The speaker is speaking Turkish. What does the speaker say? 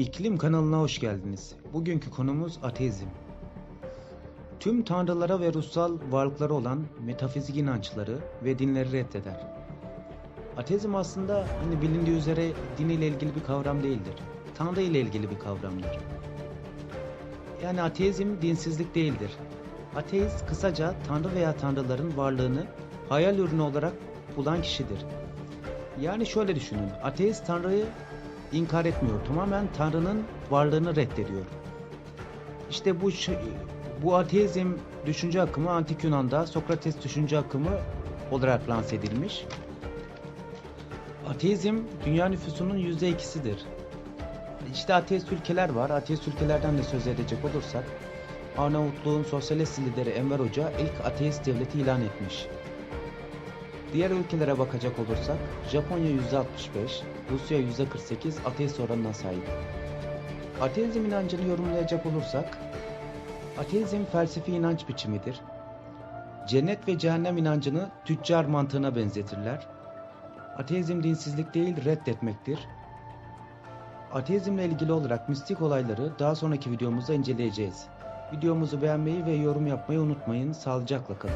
İklim kanalına hoş geldiniz. Bugünkü konumuz ateizm. Tüm tanrılara ve ruhsal varlıkları olan metafizik inançları ve dinleri reddeder. Ateizm aslında hani bilindiği üzere din ile ilgili bir kavram değildir. Tanrı ile ilgili bir kavramdır. Yani ateizm dinsizlik değildir. Ateist kısaca tanrı veya tanrıların varlığını hayal ürünü olarak bulan kişidir. Yani şöyle düşünün. Ateist Tanrı'yı inkar etmiyor. Tamamen Tanrı'nın varlığını reddediyor. İşte bu ş- bu ateizm düşünce akımı Antik Yunan'da Sokrates düşünce akımı olarak lanse edilmiş. Ateizm dünya nüfusunun yüzde ikisidir. İşte ateist ülkeler var. Ateist ülkelerden de söz edecek olursak Arnavutluğun sosyalist lideri Enver Hoca ilk ateist devleti ilan etmiş. Diğer ülkelere bakacak olursak Japonya %65, Rusya %48 ateist oranına sahip. Ateizm inancını yorumlayacak olursak ateizm felsefi inanç biçimidir. Cennet ve cehennem inancını tüccar mantığına benzetirler. Ateizm dinsizlik değil reddetmektir. Ateizmle ilgili olarak mistik olayları daha sonraki videomuzda inceleyeceğiz. Videomuzu beğenmeyi ve yorum yapmayı unutmayın. Sağlıcakla kalın.